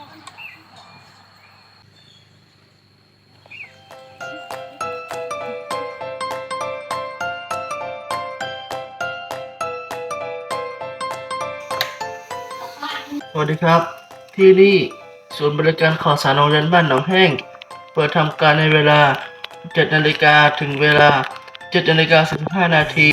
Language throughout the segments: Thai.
สวัสดีครับ ที่นี่ศูนย์บริการข่าวสารโรงเรียนบ้านหนองแห้ง เปิดทำการในเวลา 7 นาฬิกาถึงเวลา 7 นาฬิกา 15 นาที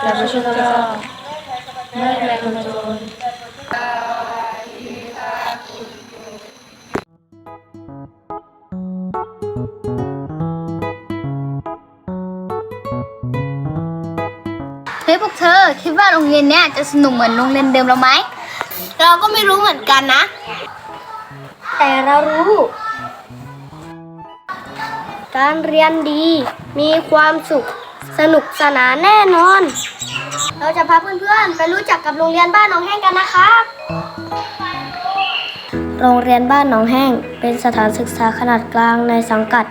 แต่ประชาชนไม่แรงมาจนเฮ้ยพวกเธอคิดว่าโรงเรียนเนี้ยจะสนุกเหมือนโรงเรียนเดิมเราไหม เราก็ไม่รู้เหมือนกันนะ แต่เรารู้ การเรียนดีมีความสุข สนุกสนานแน่นอน เราจะพาเพื่อนๆ ไปรู้จักกับโรงเรียนบ้านหนองแห้งกันนะครับ โรงเรียนบ้านหนองแห้งเป็นสถานศึกษาขนาดกลางในสังกัด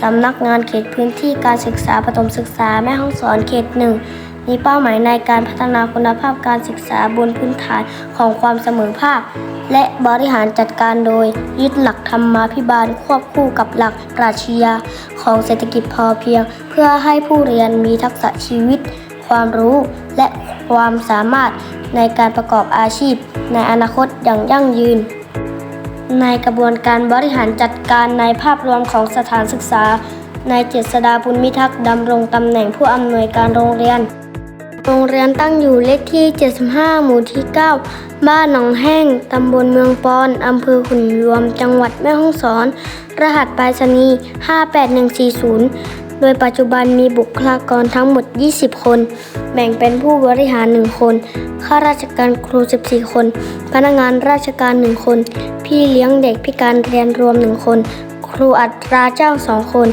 สำนักงานเขตพื้นที่การศึกษาประถมศึกษาแม่ห้องสอนเขตหนึ่ง มีเป้าหมายในการพัฒนาคุณภาพการศึกษาบนพื้นฐานของความเสมอภาค และบริหารจัดการโดยยึดหลักธรรมาภิบาลควบคู่กับหลักปรัชญาของเศรษฐกิจพอเพียง เพื่อให้ผู้เรียนมีทักษะชีวิต ความรู้และความสามารถในการประกอบอาชีพ ในอนาคตอย่างยั่งยืน ในกระบวนการบริหารจัดการในภาพรวมของสถานศึกษา นายเจษดาบุญมิทักษ์ดำรงตำแหน่งผู้อำนวยการโรงเรียน โรงเรียนตั้งอยู่เลขที่ 75 หมู่ที่ 9 บ้านหนองแห้ง ตำบลเมืองปอนอำเภอขุนยวม จังหวัดแม่ฮ่องสอน รหัสไปรษณีย์58140 โดยปัจจุบันมีบุคลากรทั้งหมด 20 คน แบ่งเป็นผู้บริหาร 1 คน ข้าราชการครู 14 คน พนักงานราชการ 1 คน พี่เลี้ยงเด็กพิการเรียนรวม 1 คนครูอัตราจ้าง2คน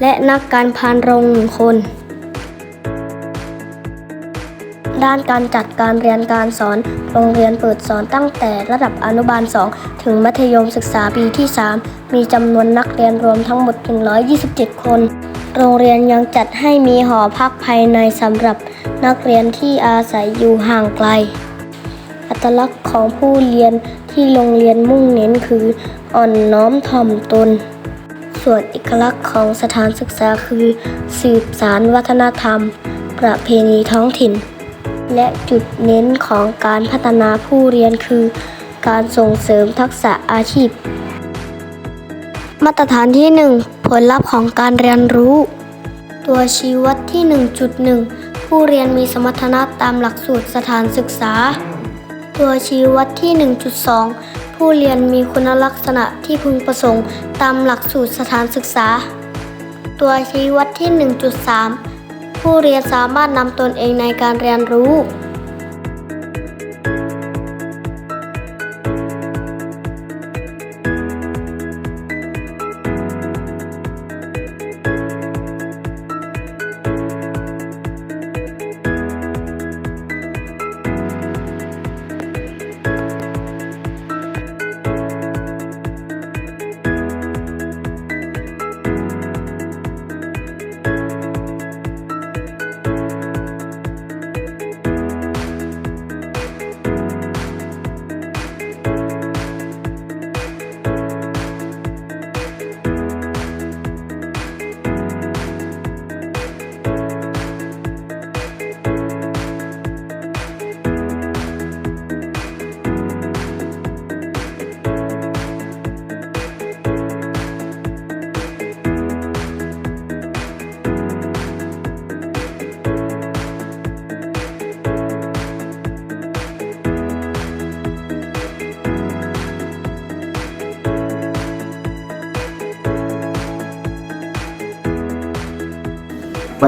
และนักการพานโรง1คน ด้านการจัดการเรียนการสอน โรงเรียนเปิดสอนตั้งแต่ระดับอนุบาล 2 ถึงมัธยมศึกษาปีที่ 3 มีจำนวนนักเรียนรวมทั้งหมด 127 คน โรงเรียนยังจัดให้มีหอพักภายในสำหรับนักเรียนที่อาศัยอยู่ห่างไกล อัตลักษณ์ของผู้เรียนที่โรงเรียนมุ่งเน้นคืออ่อนน้อมถ่อมตน ส่วนเอกลักษณ์ของสถานศึกษาคือ สืบสารวัฒนธรรม ประเพณีท้องถิ่น และจุดเน้นของการพัฒนาผู้เรียนคือ การส่งเสริมทักษะอาชีพ มาตรฐานที่ 1 ผลลัพธ์ของการเรียนรู้ ตัวชี้วัดที่ 1.1 ผู้เรียนมีสมรรถนะตามหลักสูตรสถานศึกษา ตัวชี้วัดที่ 1.2 ผู้เรียนมีคุณลักษณะที่พึงประสงค์ตามหลักสูตรสถานศึกษา ตัวชี้วัดที่ 1.3 ผู้เรียนสามารถนำตนเองในการเรียนรู้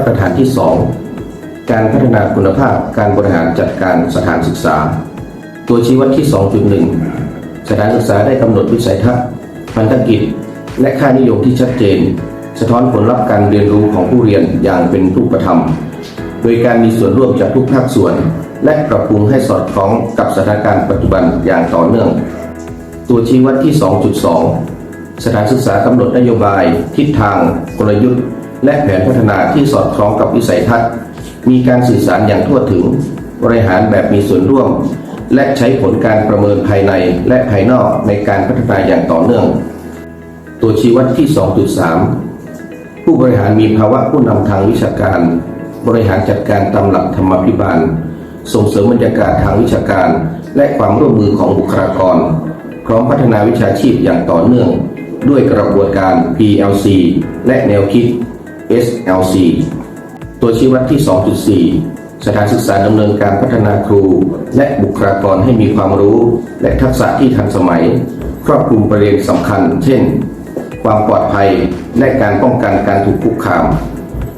ตรฐานที่ 2 การพัฒนาคุณภาพการบริหารจัดการสถานศึกษา ตัวชี้วัดที่ 2.1 สถานศึกษาได้กำหนดวิสัยทัศน์พันธกิจ และค่านิยมที่ชัดเจน สะท้อนผลลัพธ์การเรียนรู้ของผู้เรียนอย่างเป็นรูปธรรม โดยการมีส่วนร่วมจากทุกภาคส่วน และปรับปรุงให้สอดคล้องกับสถานการณ์ปัจจุบันอย่างต่อเนื่อง ตัวชี้วัดที่ 2.2 สถานศึกษากำหนดนโยบาย ทิศทาง กลยุทธ์ และแผนพัฒนาที่สอดคล้องกับวิสัยทัศน์ มีการสื่อสารอย่างทั่วถึง บริหารแบบมีส่วนร่วม และใช้ผลการประเมินภายในและภายนอกในการพัฒนาอย่างต่อเนื่อง ตัวชี้วัดที่ 2.3 ผู้บริหารมีภาวะผู้นำทางวิชาการ บริหารจัดการตามหลักธรรมาภิบาล ส่งเสริมบรรยากาศทางวิชาการ และความร่วมมือของบุคลากร พร้อมพัฒนาวิชาชีพอย่างต่อเนื่อง ด้วยกระบวนการ PLC และแนวคิด SLC ตัวชี้วัดที่ 2.4 สถานศึกษาดำเนินการพัฒนาครู และบุคลากรให้มีความรู้ และทักษะที่ทันสมัย ครอบคลุมประเด็นสำคัญ เช่น ความปลอดภัยและการป้องกันการถูกคุกคาม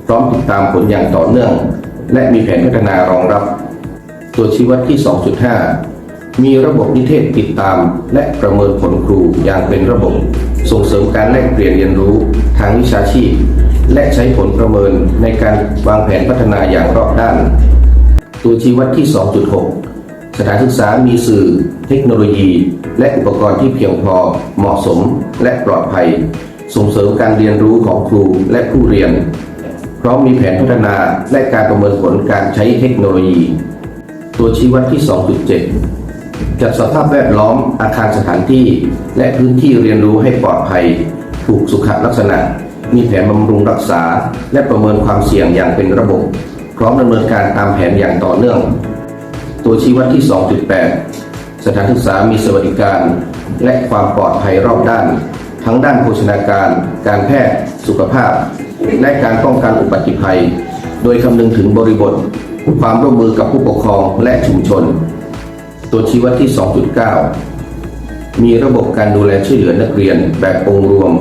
พร้อมติดตามผลอย่างต่อเนื่อง และมีแผนพัฒนารองรับ ตัวชี้วัดที่ 2.5มีระบบนิเทศติดตามและประเมินผลครูอย่างเป็นระบบ ส่งเสริมการแลกเปลี่ยนเรียนรู้ทางวิชาชีพ และใช้ผลประเมินในการวางแผนพัฒนาอย่างรอบด้าน ตัวชี้วัดที่ 2.6 สถานศึกษามีสื่อ เทคโนโลยี และอุปกรณ์ที่เพียงพอ เหมาะสม และปลอดภัย ส่งเสริมการเรียนรู้ของครูและผู้เรียน พร้อมมีแผนพัฒนาและการประเมินผลการใช้เทคโนโลยี ตัวชี้วัดที่ 2.7จัดสภาพแวดล้อมอาคารสถานที่ และพื้นที่เรียนรู้ให้ปลอดภัย ถูกสุขลักษณะ มีแผนบำรุงรักษา และประเมินความเสี่ยงอย่างเป็นระบบ พร้อมดำเนินการตามแผนอย่างต่อเนื่อง ตัวชี้วัดที่ 2.8 สถานศึกษามีสวัสดิการ และความปลอดภัยรอบด้าน ทั้งด้านโภชนาการ การแพทย์ สุขภาพ และการป้องกันอุบัติภัย โดยคำนึงถึงบริบท ความร่วมมือกับผู้ปกครองและชุมชน ตัวชี้วัดที่ 2.9 มีระบบการดูแลช่วยเหลือนักเรียนแบบองค์รวม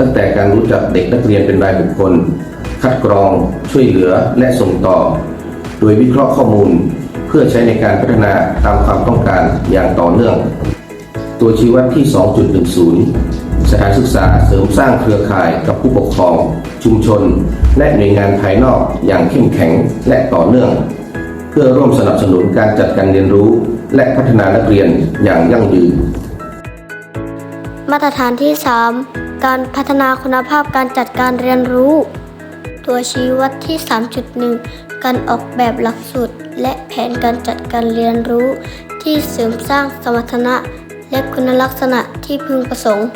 ตั้งแต่การรู้จักเด็กนักเรียนเป็นรายบุคคล คัดกรอง ช่วยเหลือและส่งต่อ โดยวิเคราะห์ข้อมูล เพื่อใช้ในการพัฒนาตามความต้องการอย่างต่อเนื่อง ตัวชี้วัดที่ 2.10 สถานศึกษาเสริมสร้างเครือข่ายกับผู้ปกครอง ชุมชน และหน่วยงานภายนอกอย่างเข้มแข็งและต่อเนื่อง เพื่อร่วมสนับสนุนการจัดการเรียนรู้ และพัฒนานักเรียนอย่างยั่งยืนมาตรฐานที่ 3 การพัฒนาคุณภาพการจัดการเรียนรู้ ตัวชี้วัดที่ 3.1 การออกแบบหลักสูตร และแผนการจัดการเรียนรู้ ที่เสริมสร้างสมรรถนะ และคุณลักษณะที่พึงประสงค์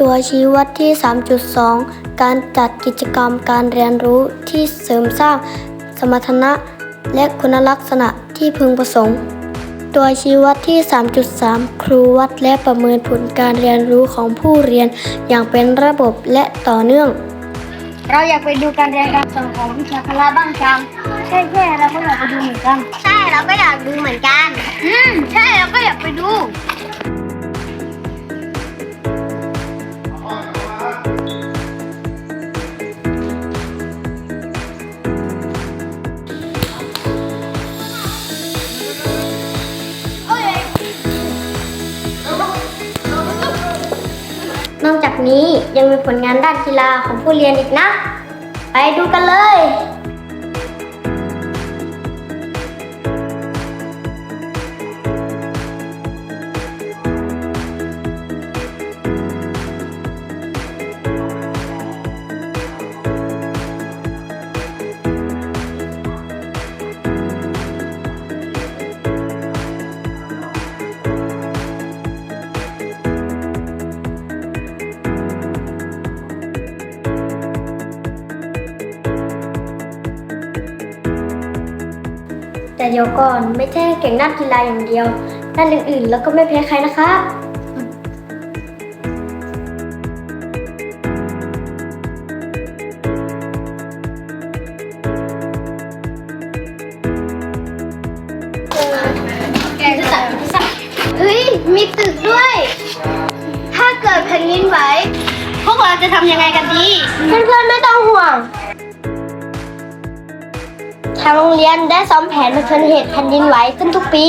ตัวชี้วัดที่ 3.2 การจัดกิจกรรมการเรียนรู้ที่เสริมสร้างสมรรถนะ และคุณลักษณะที่พึงประสงค์ ตัวชี้วัดที่ 3.3 ครูวัดและประเมินผลการเรียนรู้ของผู้เรียนอย่างเป็นระบบและต่อเนื่อง เราอยากไปดูการเรียนการสอนของวิชาพละบ้างจังใช่ใช่เราก็อยากไปดูเหมือนกัน ใช่เราก็อยากดูเหมือนกัน อืม ใช่เราก็อยากไปดู ผลงานด้านกีฬาของผู้เรียนอีกนะ ไปดูกันเลย เดี๋ยวก่อนไม่ใช่เก่งด้านกีฬาอย่างเดียว ด้านอื่นๆ แล้วก็ไม่แพ้ใครนะครับเฮ้ย มีตึกด้วย ถ้าเกิดแผ่นดินไหวพวกเราจะทำยังไงกันดี เพื่อนๆไม่ต้องห่วง ทางโรงเรียนได้ซ้อมแผนเผชิญเหตุแผ่นดินไหวขึ้นทุกปี